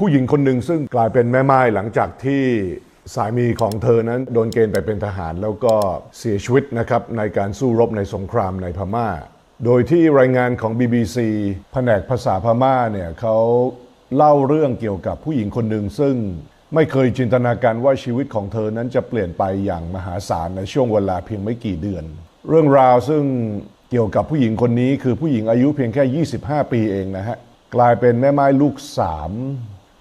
ผู้หญิงคนหนึ่งซึ่งกลายเป็นแม่ไม้หลังจากที่สามีของเธอนั้นโดนเกณฑ์ไปเป็นทหารแล้วก็เสียชีวิตนะครับในการสู้รบในสงครามในพม่า โดยที่รายงานของ BBC แผนกภาษาพม่าเนี่ยเขาเล่าเรื่องเกี่ยวกับผู้หญิงคนหนึ่งซึ่งไม่เคยจินตนาการว่าชีวิตของเธอนั้นจะเปลี่ยนไปอย่างมหาศาลในช่วงเวลาเพียงไม่กี่เดือน เรื่องราวซึ่งเกี่ยวกับผู้หญิงคนนี้คือผู้หญิงอายุเพียงแค่ 25 ปีเองนะฮะกลายเป็นแม่ไม้ลูกสาม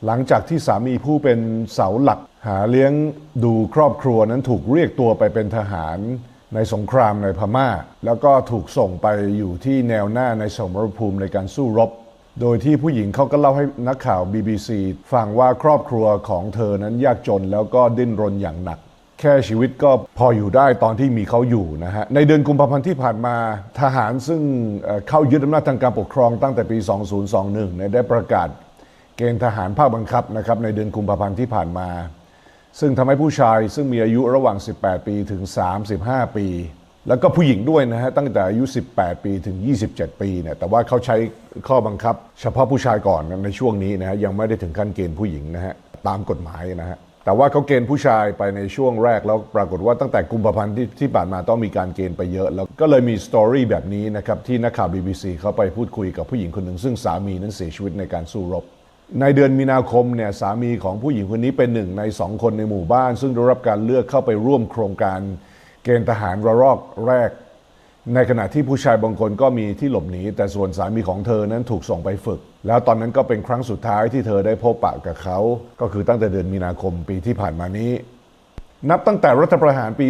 หลังจากที่สามีผู้เป็นเสาหลักหาเลี้ยงดูครอบครัวนั้นถูกเรียกตัวไปเป็นทหารในสงครามในพม่า แล้วก็ถูกส่งไปอยู่ที่แนวหน้าในสมรภูมิในการสู้รบ โดยที่ผู้หญิงเขาก็เล่าให้นักข่าว BBC ฟังว่าครอบครัวของเธอนั้นยากจนแล้วก็ดิ้นรนอย่างหนัก แค่ชีวิตก็พออยู่ได้ตอนที่มีเขาอยู่นะฮะ ในเดือนกุมภาพันธ์ที่ผ่านมาทหารซึ่งเข้ายึดอำนาจทางการปกครองตั้งแต่ปี 2021 ได้ประกาศ เกณฑ์ทหารภาคบังคับนะครับในเดือนกุมภาพันธ์ที่ผ่านมา ซึ่งทำให้ผู้ชายซึ่งมีอายุระหว่าง 18 ปีถึง 35 ปี แล้วก็ผู้หญิงด้วยนะฮะตั้งแต่อายุ 18 ปีถึง 27 ปีเนี่ยแต่ว่าเขาใช้ข้อบังคับ เฉพาะผู้ชายก่อนในช่วงนี้นะฮะยังไม่ได้ถึงขั้นเกณฑ์ผู้หญิงนะฮะตามกฎหมายนะฮะแต่ว่าเขาเกณฑ์ผู้ชายไปในช่วงแรกแล้วปรากฏว่าตั้งแต่กุมภาพันธ์ที่ที่ผ่านมาต้องมีการเกณฑ์ไปเยอะ แล้วก็เลยมีสตอรี่แบบนี้นะครับที่นักข่าว BBC เขาไปพูดคุยกับผู้หญิงคนหนึ่งซึ่งสามีนั้นเสียชีวิตในการสู้รบ ในเดือนมีนาคมเนี่ยสามีของผู้หญิงคนนี้เป็นหนึ่งในสองคนในหมู่บ้าน ซึ่งได้รับการเลือกเข้าไปร่วมโครงการเกณฑ์ทหารระลอกแรก ในขณะที่ผู้ชายบางคนก็มีที่หลบหนีแต่ส่วนสามีของเธอนั้นถูกส่งไปฝึก แล้วตอนนั้นก็เป็นครั้งสุดท้ายที่เธอได้พบปะกับเขา ก็คือตั้งแต่เดือนมีนาคมปีที่ผ่านมานี้ นับตั้งแต่รัฐประหารปี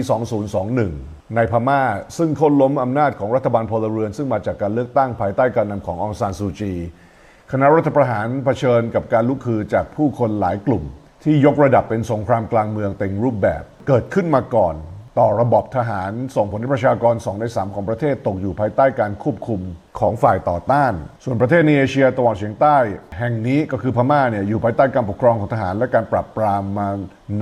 2021 ในพม่าซึ่งคนล้มอำนาจของรัฐบาลพลเรือน ซึ่งมาจากการเลือกตั้งภายใต้การนำขององซานซูจี คณะรัฐประหารเผชิญกับการลุกคือจากผู้คนหลายกลุ่ม ที่ยกระดับเป็นสงครามกลางเมืองเต็มรูปแบบ เกิดขึ้นมาก่อน ต่อระบบทหารส่งผลให้ประชากร 2 ใน 3 ของประเทศตกอยู่ภายใต้การควบคุมของฝ่ายต่อต้าน ส่วนประเทศในเอเชียตะวันเฉียงใต้ แห่งนี้ก็คือพม่าเนี่ยอยู่ภายใต้การปกครองของทหารและการปราบปรามมา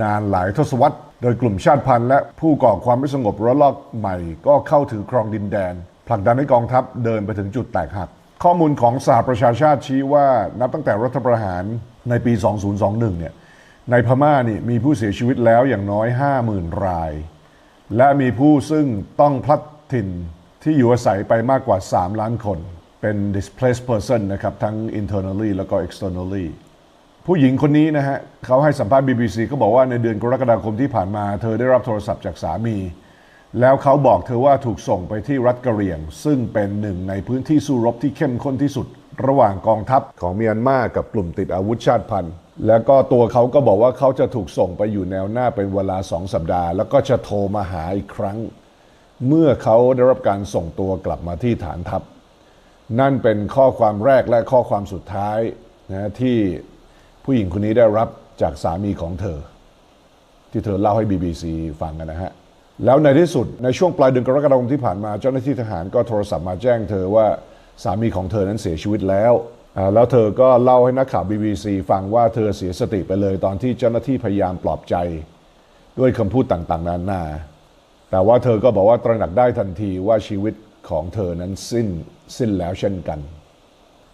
นานหลายทศวรรษ โดยกลุ่มชาติพันธุ์และผู้ก่อความไม่สงบระลอกใหม่ ก็เข้าถือครองดินแดนผลักดันให้กองทัพเดินไปถึงจุดแตกหัก ข้อมูลของสหประชาชาติชี้ว่านับตั้งแต่รัฐประหารในปี 2021 เนี่ย ในพม่านี่มีผู้เสียชีวิตแล้วอย่างน้อย 50,000 ราย และมีผู้ซึ่งต้องพลัดถิ่นที่อยู่อาศัยไปมากกว่า 3 ล้านคน เป็น displaced person นะครับ ทั้ง internally แล้วก็ externally ผู้หญิงคนนี้นะฮะเขาให้สัมภาษณ์ BBC ก็บอกว่าในเดือนกรกฎาคมที่ผ่านมา เธอได้รับโทรศัพท์จากสามี แล้วเขาบอกเธอว่าถูกส่งไปที่รัฐกะเหรี่ยง ซึ่งเป็นหนึ่งในพื้นที่สู้รบที่เข้มข้นที่สุด ระหว่างกองทัพของเมียนมากับกลุ่มติดอาวุธชาติพันธุ์ แล้วก็ตัวเขาก็บอกว่าเขาจะถูกส่งไปอยู่แนวหน้าเป็นเวลาสองสัปดาห์ แล้วก็จะโทรมาหาอีกครั้ง เมื่อเขาได้รับการส่งตัวกลับมาที่ฐานทัพ นั่นเป็นข้อความแรกและข้อความสุดท้ายนะที่ผู้หญิงคนนี้ได้รับจากสามีของเธอ ที่เธอเล่าให้ BBC ฟังกันนะฮะ แล้วในที่สุดในช่วงปลายเดือนกรกฎาคมที่ผ่านมา เจ้าหน้าที่ทหารก็โทรศัพท์มาแจ้งเธอว่าสามีของเธอนั้นเสียชีวิตแล้ว แล้วเธอก็เล่าให้นักข่าว BBC ฟังว่าเธอเสียสติไปเลยตอนที่เจ้าหน้าที่พยายามปลอบใจ ด้วยคำพูดต่างๆนานา แต่ว่าเธอก็บอกว่าตระหนักได้ทันทีว่าชีวิตของเธอนั้นสิ้นสิ้นแล้วเช่นกัน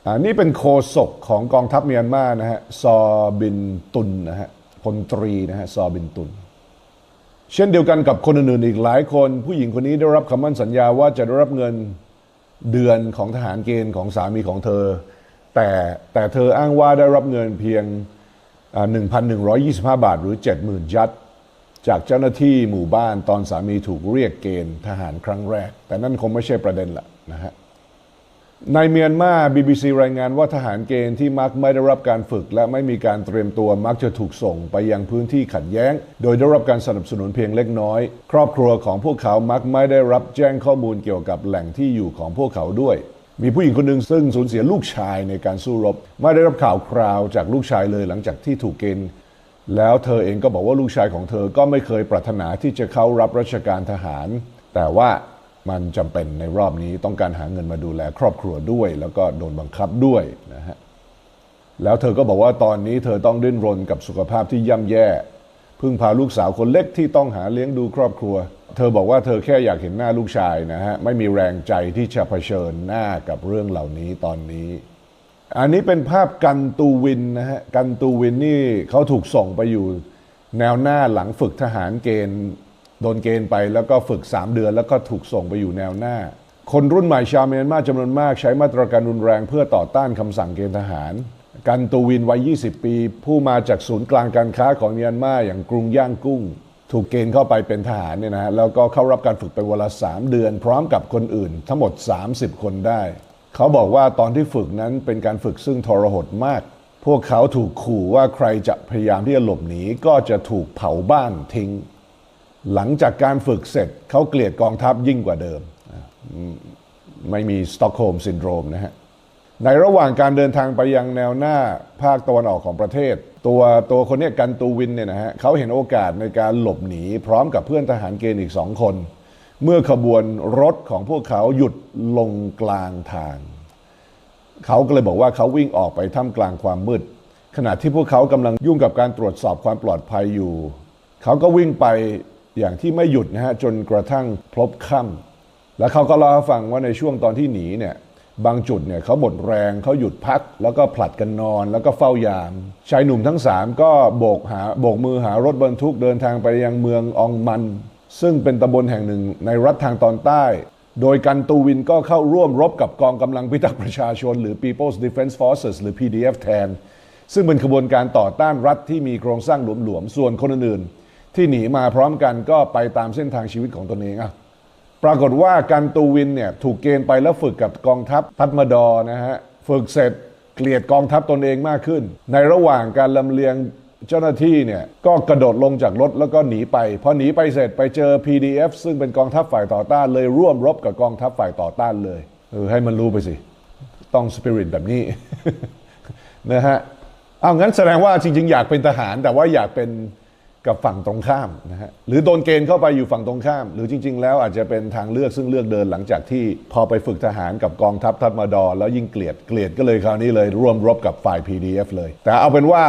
อันนี้เป็นโคศกของกองทัพเมียนมานะฮะ ซอบินตุนนะฮะพลตรีนะฮะ ซอบินตุน เช่นเดียวกันกับคนอื่นๆอีกหลายคน ผู้หญิงคนนี้ได้รับคำมั่นสัญญาว่าจะได้รับเงินเดือนของทหารเกณฑ์ของสามีของเธอ แต่แต่เธออ้างว่าได้รับเงินเพียงอ่า1,125 บาทหรือ 70,000 ยัดจากเจ้าหน้าที่หมู่บ้านตอนสามีถูกเรียกเกณฑ์ทหารครั้งแรก แต่นั่นคงไม่ใช่ประเด็นละนะฮะ ในเมียนมา BBC รายงานว่าทหารเกณฑ์ที่มักไม่ได้รับการฝึก และไม่มีการเตรียมตัวมักจะถูกส่งไปยังพื้นที่ขัดแย้ง โดยได้รับการสนับสนุนเพียงเล็กน้อย ครอบครัวของพวกเขามักไม่ได้รับแจ้งข้อมูลเกี่ยวกับแหล่งที่อยู่ของพวกเขาด้วย มีผู้หญิงคนหนึ่งซึ่งสูญเสียลูกชายในการสู้รบ ไม่ได้รับข่าวคราวจากลูกชายเลยหลังจากที่ถูกเกณฑ์แล้วเธอเองก็บอกว่าลูกชายของเธอก็ไม่เคยปรารถนาที่จะเข้ารับราชการทหาร แต่ว่า มันจำเป็นในรอบนี้ต้องการหาเงินมาดูแลครอบครัวด้วย แล้วก็โดนบังคับด้วยนะฮะแล้วเธอก็บอกว่าตอนนี้เธอต้องดิ้นรนกับสุขภาพที่ย่ำแย่พึ่งพาลูกสาวคนเล็กที่ต้องหาเลี้ยงดูครอบครัว เธอบอกว่าเธอแค่อยากเห็นหน้าลูกชายนะฮะไม่มีแรงใจที่จะเผชิญหน้ากับเรื่องเหล่านี้ตอนนี้ อันนี้เป็นภาพกันตูวินนะฮะกันตูวินนี่เขาถูกส่งไปอยู่แนวหน้าหลังฝึกทหารเกณฑ์ โดนเกณฑ์ไปแล้วก็ฝึก 3 เดือน แล้วก็ถูกส่งไปอยู่แนวหน้า คนรุ่นใหม่ชาวเมียนมาจำนวนมากใช้มาตรการรุนแรงเพื่อต่อต้านคำสั่งเกณฑ์ทหาร กันตูวินวัย 20 ปี ผู้มาจากศูนย์กลางการค้าของเมียนมาอย่างกรุงย่างกุ้ง ถูกเกณฑ์เข้าไปเป็นทหารเนี่ยนะฮะแล้วก็เข้ารับการฝึกเป็นเวลา 3 เดือน พร้อมกับคนอื่น ทั้งหมด 30 คนได้ เขาบอกว่าตอนที่ฝึกนั้นเป็นการฝึกซึ่งทรหดมากพวกเขาถูกขู่ว่าใครจะพยายามที่จะหลบหนีก็จะถูกเผาบ้านทิ้ง หลังจากการฝึกเสร็จเขาเกลียดกองทัพยิ่งกว่าเดิม ไม่มีสต็อกโฮล์มซินโดรมนะฮะในระหว่างการเดินทางไปยังแนวหน้าภาคตะวันออกของประเทศ ตัวตัวคนนี้กันตูวินเนี่ยนะฮะเขาเห็นโอกาสในการหลบหนีพร้อมกับเพื่อนทหารเกณฑ์อีกสองคน เมื่อขบวนรถของพวกเขาหยุดลงกลางทาง เขาก็เลยบอกว่าเขาวิ่งออกไปท่ามกลางความมืด ขณะที่พวกเขากำลังยุ่งกับการตรวจสอบความปลอดภัยอยู่ เขาก็วิ่งไป อย่างที่ไม่หยุดนะฮะจนกระทั่งพลบค่ำแล้วเขาก็เล่าให้ฟังว่าในช่วงตอนที่หนีเนี่ยบางจุดเนี่ยเขาหมดแรงเขาหยุดพัก แล้วก็ผลัดกันนอน แล้วก็เฝ้ายามชายหนุ่มทั้งสามก็โบกหาโบกมือหารถบรรทุกเดินทางไปยังเมืองอองมัน ซึ่งเป็นตำบลแห่งหนึ่งในรัฐทางตอนใต้ โดยกันตูวินก็เข้าร่วมรบกับกองกำลังพิทักษ์ประชาชน หรือ People's Defense Forces หรือ PDF แทนซึ่งเป็นขบวนการต่อต้านรัฐที่มีโครงสร้างหลวมๆส่วนคนอื่นๆ ที่หนีมาพร้อมกันก็ไปตามเส้นทางชีวิตของตนเองอะปรากฏว่ากันตูวินเนี่ยถูกเกณฑ์ไปแล้วฝึกกับกองทัพทัตมาดอนะฮะฝึกเสร็จเกลียดกองทัพตนเองมากขึ้น ในระหว่างการลำเลียงเจ้าหน้าที่เนี่ยก็กระโดดลงจากรถแล้วก็หนีไปพอหนีไปเสร็จไปเจอ PDF ซึ่งเป็นกองทัพฝ่ายต่อต้านเลยร่วมรบกับกองทัพฝ่ายต่อต้านเลยเออให้มันรู้ไปสิ ต้องสปิริตแบบนี้ นะฮะเอางั้นแสดงว่าจริง ๆ อยากเป็นทหารแต่ว่าอยากเป็น กับฝั่งตรงข้ามนะฮะหรือโดนเกณฑ์เข้าไปอยู่ฝั่งตรงข้าม หรือจริง ๆ แล้วอาจจะเป็นทางเลือกซึ่งเลือกเดินหลังจากที่พอไปฝึกทหารกับกองทัพทัพมาดอ แล้วยิ่งเกลียดเกลียดก็เลยคราวนี้เลยร่วมรบกับฝ่าย PDF เลย แต่เอาเป็นว่า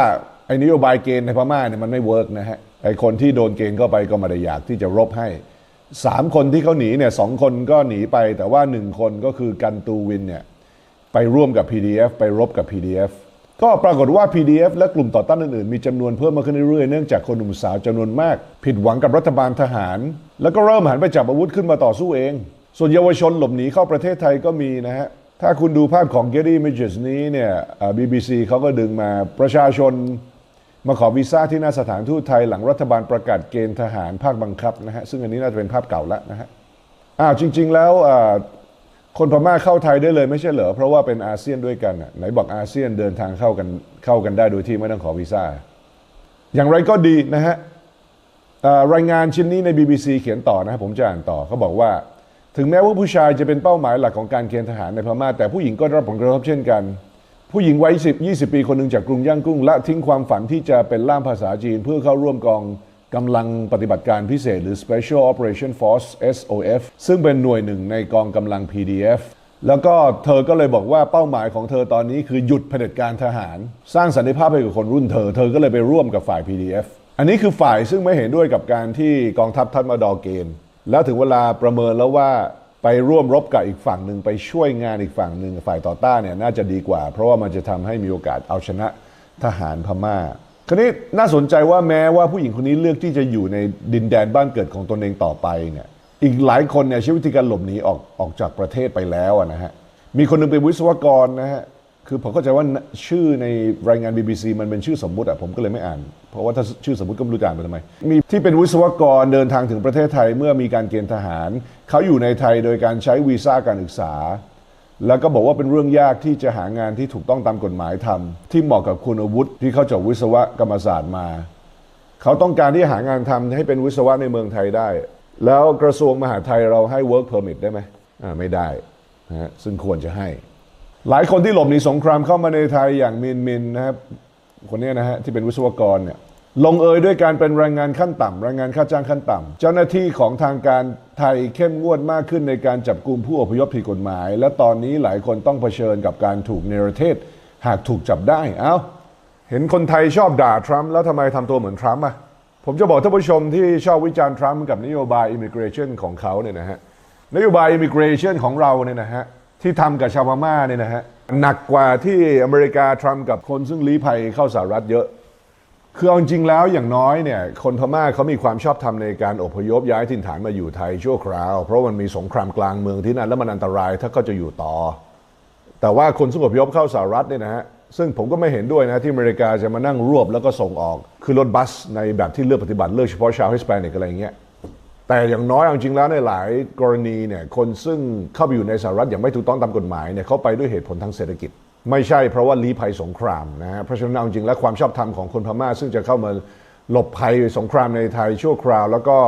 ไอ้นโยบายเกณฑ์ในพม่าเนี่ยมันไม่เวิร์กนะฮะไอ้คนที่โดนเกณฑ์เข้าไปก็ไม่ได้อยากที่จะรบให้สามคนที่เขาหนีเนี่ยสองคนก็หนีไป แต่ว่าหนึ่งคนก็คือกันตูวินเนี่ยไปร่วมกับ PDF ไปรบกับ PDF ก็ปรากฏว่า PDF และกลุ่มต่อต้านอื่นๆ มีจำนวนเพิ่มมาขึ้นเรื่อยๆ เนื่องจากคนหนุ่มสาวจำนวนมาก ผิดหวังกับรัฐบาลทหาร แล้วก็เริ่มหันไปจับอาวุธขึ้นมาต่อสู้เอง ส่วนเยาวชนหลบหนีเข้าประเทศไทยก็มีนะฮะ ถ้าคุณดูภาพของ Getty Images นี้เนี่ยอ่า BBC เขาก็ดึงมาประชาชนมาขอวีซ่าที่หน้าสถานทูตไทยหลังรัฐบาลประกาศเกณฑ์ทหารภาคบังคับนะฮะซึ่งอันนี้น่าจะเป็นภาพเก่าแล้วนะฮะอ้าวจริง ๆ แล้วอ่า คนพม่าเข้าไทยได้เลยไม่ใช่เหรอ เพราะว่าเป็นอาเซียนด้วยกันน่ะไหนบอกอาเซียนเดินทางเข้ากันเข้ากันได้โดยที่ไม่ต้องขอวีซ่า อย่างไรก็ดีนะฮะรายงานชิ้นนี้ใน BBC เขียนต่อนะครับผมจะอ่านต่อเขาบอกว่า ถึงแม้ว่าผู้ชายจะเป็นเป้าหมายหลักของการเกณฑ์ทหารในพม่า แต่ผู้หญิงก็ได้รับผลกระทบเช่นกัน ผู้หญิงวัย10 20 ปีคนหนึ่งจากกรุงย่างกุ้ง ละทิ้งความฝันที่จะเป็นล่ามภาษาจีนเพื่อเข้าร่วมกอง กำลังปฏิบัติการพิเศษหรือ Special Operation Force SOF ซึ่งเป็นหน่วยหนึ่งในกองกำลัง PDF แล้วก็เธอก็เลยบอกว่าเป้าหมายของเธอตอนนี้คือหยุดเผด็จการทหาร สร้างสันติภาพให้กับคนรุ่นเธอ เธอก็เลยไปร่วมกับฝ่าย PDF อันนี้คือฝ่ายซึ่งไม่เห็นด้วยกับการที่กองทัพทัพมาดอเกณฑ์แล้วถึงเวลาประเมินแล้วว่าไปร่วมรบกับอีกฝั่งหนึ่งไปช่วยงานอีกฝั่งหนึ่งฝ่ายต่อต้านเนี่ยน่าจะดีกว่า เพราะว่ามันจะทำให้มีโอกาสเอาชนะทหารพม่า คราวนี้น่าสนใจว่าแม้ว่าผู้หญิงคนนี้เลือกที่จะอยู่ในดินแดนบ้านเกิดของตนเองต่อไปเนี่ยอีกหลายคนเนี่ยใช้วิธีการหลบหนีออกออกจากประเทศไปแล้วนะฮะมีคนหนึงเป็นวิศวกรนะฮะคือผมเข้าใจว่าชื่อในรายงาน BBC มันเป็นชื่อสมมุติอะผมก็เลยไม่อ่าน เพราะว่าถ้าชื่อสมมุติก็ไม่รู้จะอ่านไปทำไม มีที่เป็นวิศวกรเดินทางถึงประเทศไทยเมื่อมีการเกณฑ์ทหาร เขาอยู่ในไทยโดยการใช้วีซ่าการศึกษา แล้วก็บอกว่าเป็นเรื่องยากที่จะหางานที่ถูกต้องตามกฎหมายทำที่เหมาะกับคุณอาวุธที่เขาจบวิศวกรรมศาสตร์มา เขาต้องการที่หางานทำให้เป็นวิศวะในเมืองไทยได้ แล้วกระทรวงมหาดไทยเราให้ work permit ได้ไหมอ่าไม่ได้นะฮะซึ่งควรจะให้ หลายคนที่หลบหนีสงครามเข้ามาในไทยอย่างมินมินนะครับคนนี้นะฮะที่เป็นวิศวกรเนี่ย ลงเอยด้วยการเป็นแรงงานขั้นต่ำแรงงานค่าจ้างขั้นต่ำเจ้าหน้าที่ของทางการไทยเข้มงวดมากขึ้นในการจับกลุ่มผู้อพยพผิดกฎหมาย และตอนนี้หลายคนต้องเผชิญกับการถูกเนรเทศ หากถูกจับได้เอ้าเห็นคนไทยชอบด่าทรัมป์แล้วทำไมทำตัวเหมือนทรัมป์อะผมจะบอกท่านผู้ชมที่ชอบวิจารณ์ทรัมป์กับนโยบาย immigration ของเขาเนี่ยนะฮะนโยบาย immigration ของเราเนี่ยนะฮะที่ทำกับชาวพม่าเนี่ยนะฮะหนักกว่าที่อเมริกาทรัมป์กับคนซึ่งลี้ภัยเข้าสหรัฐเยอะ คือเอาจริงแล้วอย่างน้อยเนี่ยคนพม่าเขามีความชอบธรรมในการอพยพย้ายถิ่นฐานมาอยู่ไทยชั่วคราว เพราะมันมีสงครามกลางเมืองที่นั่นแล้วมันอันตรายถ้าเขาจะอยู่ต่อ แต่ว่าคนซึ่งพยพเข้าสหรัฐเนี่ยนะฮะซึ่งผมก็ไม่เห็นด้วยนะที่อเมริกาจะมานั่งรวบแล้วก็ส่งออก คือรถบัสในแบบที่เลือกปฏิบัติเลือกเฉพาะชาวฮิสแปนิกอะไรเงี้ยแต่อย่างน้อยเอาจริงแล้วในหลายกรณีเนี่ยคนซึ่งเข้าไปอยู่ในสหรัฐอย่างไม่ถูกต้องตามกฎหมายเนี่ยเขาไปด้วยเหตุผลทางเศรษฐกิจ ไม่ใช่เพราะว่าลี้ภัยสงครามนะฮะเพราะฉะนั้นเอาจริงแล้วความชอบธรรมของคนพม่า ซึ่งจะเข้ามาหลบภัยสงครามในไทยชั่วคราว แล้วก็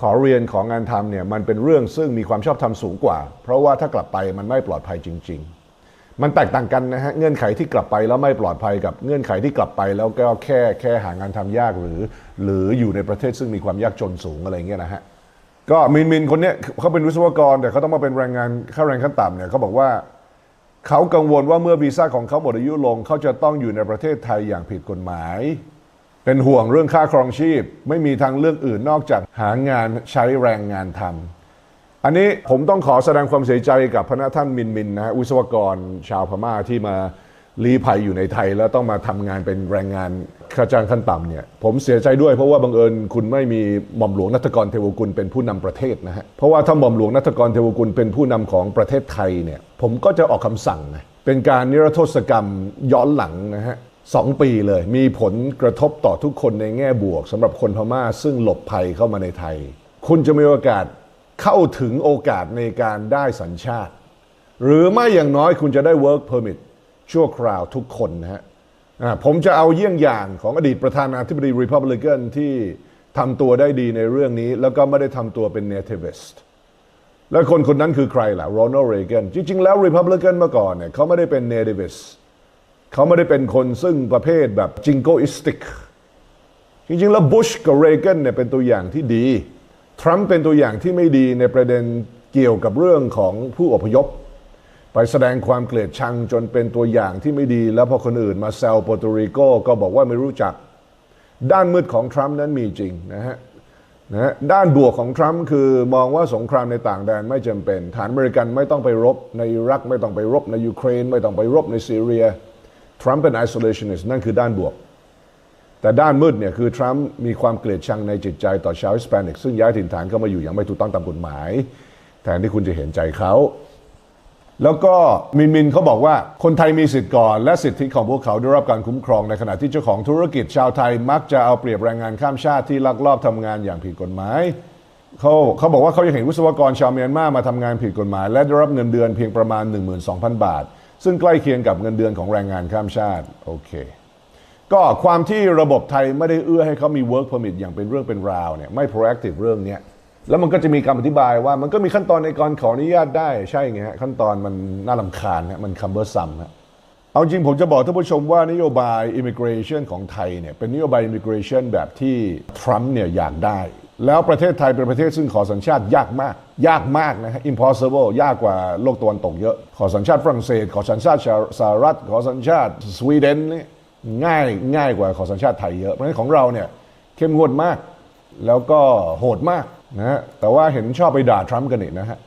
ขอเรียนของงานทำเนี่ยมันเป็นเรื่องซึ่งมีความชอบธรรมสูงกว่า เพราะว่าถ้ากลับไปมันไม่ปลอดภัยจริง ๆ มันแตกต่างกันนะฮะเงื่อนไขที่กลับไปแล้วไม่ปลอดภัยกับเงื่อนไขที่กลับไปแล้วก็แค่แค่หางานทำยากหรือ หรืออยู่ในประเทศซึ่งมีความยากจนสูงอะไรเงี้ยนะฮะก็มินมินคนเนี้ยเขาเป็นวิศวกรแต่เขาต้องมาเป็นแรงงานค่าแรงขั้นต่ำเนี่ยเขาบอกว่า เขากังวลว่าเมื่อวีซ่าของเขาหมดอายุลง เขาจะต้องอยู่ในประเทศไทยอย่างผิดกฎหมาย เป็นห่วงเรื่องค่าครองชีพ ไม่มีทางเลือกอื่นนอกจากหางานใช้แรงงานทำอันนี้ผมต้องขอแสดงความเสียใจกับพนักท่านมินมินนะฮะวิศวกรชาวพม่าที่มา ลี้ภัยอยู่ในไทยแล้วต้องมาทำงานเป็นแรงงานค่าจ้างขั้นต่ำเนี่ยผมเสียใจด้วยเพราะว่าบังเอิญคุณไม่มีหม่อมหลวงนัฐกรเทวกุลเป็นผู้นำประเทศนะฮะเพราะว่าถ้าหม่อมหลวงนัฐกรเทวกุลเป็นผู้นำของประเทศไทยเนี่ยผมก็จะออกคำสั่งนะเป็นการนิรโทษกรรมย้อนหลังนะฮะสองปีเลย มีผลกระทบต่อทุกคนในแง่บวกสำหรับคนพม่าซึ่งหลบภัยเข้ามาในไทย คุณจะมีโอกาสเข้าถึงโอกาสในการได้สัญชาติ หรือไม่อย่างน้อยคุณจะได้ work permit ชั่วคราวทุกคนนะฮะผมจะเอาเยี่ยงอย่างของอดีตประธานาธิบดี Republican ที่ทำตัวได้ดีในเรื่องนี้ แล้วก็ไม่ได้ทำตัวเป็น nativist และคนคนนั้นคือใครล่ะ Ronald Reagan จริง ๆ แล้ว Republican เมื่อก่อนเนี่ยเขาไม่ได้เป็น nativist เขาไม่ได้เป็นคนซึ่งประเภทแบบ jingoistic จริง ๆ แล้วบุชกับเรเกนเนี่ยเป็นตัวอย่างที่ดี ทรัมป์เป็นตัวอย่างที่ไม่ดีในประเด็นเกี่ยวกับเรื่องของผู้อพยพ ไปแสดงความเกลียดชังจนเป็นตัวอย่างที่ไม่ดี แล้วพอคนอื่นมาแซวโปรตุริโกก็บอกว่าไม่รู้จัก ด้านมืดของทรัมป์นั้นมีจริงนะฮะนะฮะด้านบวกของทรัมป์คือมองว่าสงครามในต่างแดนไม่จำเป็น ฐานอเมริกันไม่ต้องไปรบในอิรักไม่ต้องไปรบในยูเครน ไม่ต้องไปรบในซีเรีย ทรัมป์เป็น isolationist นั่นคือด้านบวก แต่ด้านมืดเนี่ยคือทรัมป์มีความเกลียดชังในจิตใจต่อชาวฮิสแปนิกซึ่งย้ายถิ่นฐานเข้ามาอยู่อย่างไม่ถูกต้องตามกฎหมาย แทนที่คุณจะเห็นใจเขา แล้วก็มินมินเขาบอกว่าคนไทยมีสิทธิ์ก่อน และสิทธิของพวกเขาได้รับการคุ้มครองในขณะที่เจ้าของธุรกิจชาวไทยมักจะเอาเปรียบแรงงานข้ามชาติที่ลักลอบทำงานอย่างผิดกฎหมายเขาเขาบอกว่าเขายังเห็นวิศวกรชาวเมียนมามาทำงานผิดกฎหมาย และได้รับเงินเดือนเพียงประมาณ 12,000 บาท ซึ่งใกล้เคียงกับเงินเดือนของแรงงานข้ามชาติโอเคก็ความที่ระบบไทยไม่ได้เอื้อให้เขามี work permit อย่างเป็นเรื่องเป็นราวเนี่ยไม่ proactive เรื่องเนี้ย แล้วมันก็จะมีคำอธิบายว่ามันก็มีขั้นตอนในการขออนุญาตได้ใช่ไงฮะขั้นตอนมันน่าลำคาญฮะมัน cumbersome ฮะเอาจริงผมจะบอกท่านผู้ชมว่านโยบาย immigration ของไทยเนี่ยเป็นนโยบาย immigration แบบที่ทรัมป์เนี่ยอยากได้ แล้วประเทศไทยเป็นประเทศซึ่งขอสัญชาติยากมาก ยากมากนะฮะ impossible ยากกว่าโลกตะวันตกเยอะ ขอสัญชาติฝรั่งเศส ขอสัญชาติสหรัฐ ขอสัญชาติสวีเดนนี่ง่ายง่ายกว่าขอสัญชาติไทยเยอะเพราะฉะนั้นของเราเนี่ยเข้มงวดมาก แล้วก็โหดมาก นะฮะแต่ว่าเห็นชอบไปด่าทรัมป์กันนี่นะฮะ